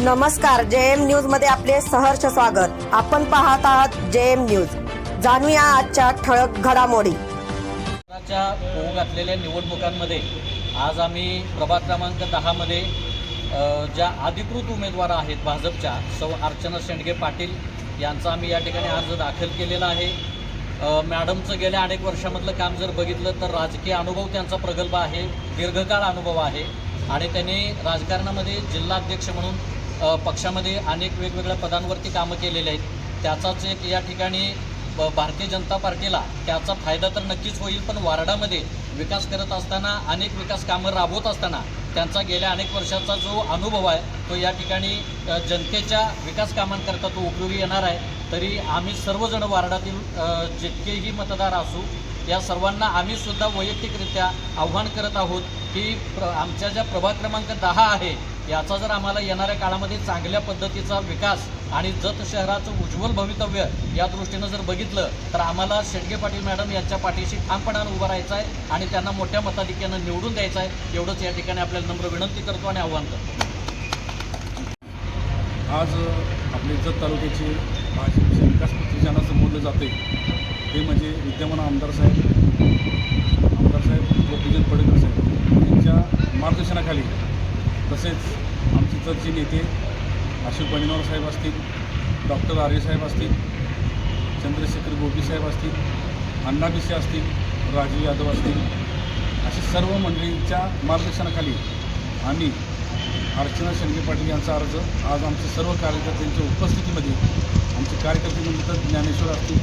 नमस्कार जे एम न्यूजमध्ये आपले सहर्ष स्वागत. आपण पाहत आहात जे एम न्यूज. जाणूया आजच्या ठळक घडामोडी. होऊ घातलेल्या निवडणुकांमध्ये आज आम्ही प्रभाग क्रमांक दहामध्ये ज्या अधिकृत उमेदवार आहेत भाजपच्या सौ अर्चना शेंडगे पाटील यांचा आम्ही या ठिकाणी अर्ज दाखल केलेला आहे. मॅडमचं गेल्या अनेक वर्षामधलं काम जर बघितलं तर राजकीय अनुभव त्यांचा प्रगल्भ आहे दीर्घकाळ अनुभव आहे. आणि त्यांनी राजकारणामध्ये जिल्हाध्यक्ष म्हणून पक्षामध्ये अनेक वेगवेगळ्या पदांवरती कामं केलेली आहेत. त्याचाच एक या ठिकाणी भारतीय जनता पार्टीला त्याचा फायदा तर नक्कीच होईल पण वार्डामध्ये विकास करत असताना अनेक विकास कामं राबवत असताना त्यांचा गेल्या अनेक वर्षाचा जो अनुभव आहे तो या ठिकाणी जनतेच्या विकास कामांकरता तो उपयोगी येणार आहे. तरी आम्ही सर्वजण वार्डातील जितकेही मतदार असू या सर्वांना आम्ही सुद्धा वैयक्तिकरित्या आव्हान करत आहोत की प्र आमच्या ज्या प्रभाग क्रमांक दहा आहे याचा जर आम्हाला येणाऱ्या काळामध्ये चांगल्या पद्धतीचा विकास आणि जत शहराचं उज्ज्वल भवितव्य या दृष्टीनं जर बघितलं तर आम्हाला शेडगे पाटील मॅडम यांच्या पाठीशी ठामपणानं उभं राहायचं आहे आणि त्यांना मोठ्या मताधिक्यानं निवडून द्यायचं आहे. एवढंच या ठिकाणी आपल्याला नम्र विनंती करतो आणि आव्हान करतो. आज आपली जत तालुक्याची भाषेविषयी विकास पत्र ज्यांना संबोधलं जाते. ते म्हणजे विद्यमान आमदार साहेब. आमदार साहेब गोपीचंद पडकर साहेब. यांच्या मार्गदर्शनाखाली तसेच आमचे जतचे नेते अशोक बनिनवार साहेब असतील डॉक्टर आर्य साहेब असतील चंद्रशेखर गोपी साहेब असतील अण्णा बिसे असतील राजीव यादव असतील अशी सर्व मंडळींच्या मार्गदर्शनाखाली आम्ही अर्चना शेंडगे पाटील यांचा अर्ज आज आमचे सर्व कार्यकर्त्यांच्या उपस्थितीमध्ये आमचे कार्यकर्ते म्हणतात ज्ञानेश्वर असतील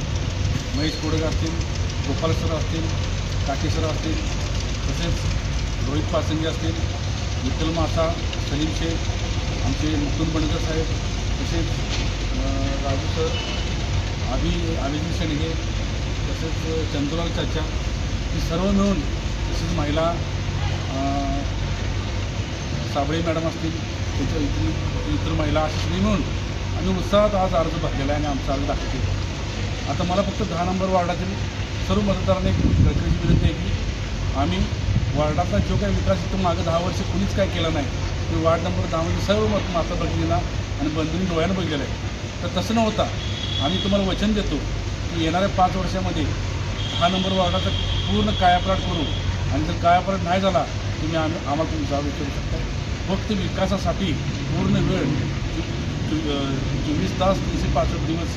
महेश कोडग असतील गोपाल सर असतील काटे असतील तसेच रोहित पासंगे असतील विठ्ठल मासा सलीम शेख आमचे मुकुंद बणकर साहेब तसेच राजू सर अभि आभिजी शेंडगे तसेच चंद्रलाल चाचा ही सर्व मिळून तसेच महिला साबळे मॅडम असतील त्यांच्या इतर इतर महिला अशी सगळी मिळून आम्ही उत्साहात आज अर्ज भरलेला आहे आणि आमचा अर्ज दाखल केला आता मला फक्त दहा नंबर वार्डातील सर्व मतदारांनी एक विनंती आहे की आम्ही वार्डाचा जो काही विकास इथं मागं दहा वर्ष कुणीच काय केला नाही. ते वार्ड नंबर दहामध्ये सर्व मत माता भगिनीला आणि बंधुनी डोळ्यानं बघितलं आहे. तर तसं न होता आम्ही तुम्हाला वचन देतो की येणाऱ्या पाच वर्षामध्ये दहा नंबर वार्डाचा पूर्ण कायापराट करू आणि जर कायापराट नाही झाला तुम्ही आम्ही आम्हाला तुम्ही जाब विचारू शकता. फक्त विकासासाठी पूर्ण वेळ चोवीस तास तीनशे पासष्ट दिवस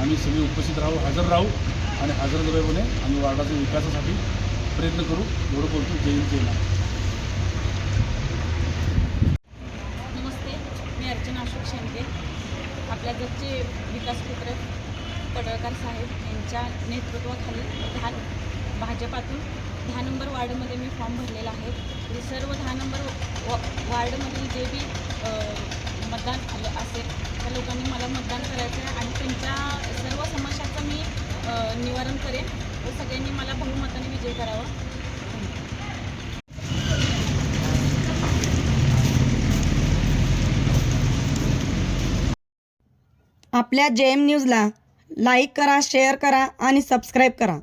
आम्ही सगळे उपस्थित राहू हजर राहू आणि हजर जबाबने आम्ही वार्डाच्या विकासासाठी प्रयत्न करू. एवढं बोलतो. जय जय नमस्ते. मी अर्चना अशोक शेंडे आपल्या जगचे विकासपुत्र पडळकर साहेब यांच्या नेतृत्वाखाली दहा भाजपातून दहा नंबर वार्डमध्ये मी फॉर्म भरलेला आहे. सर्व दहा नंबर व वार्डमधील जे बी मतदान असेल त्या लोकांनी मला मतदान करायचं आहे आणि त्यांच्या सर्व समस्याचं मी निवारण करेन. व सगळ्यांनी मला बहुमताने विजय करावा. आपल्या जे एम न्यूजला लाईक करा शेअर करा आणि सबस्क्राईब करा.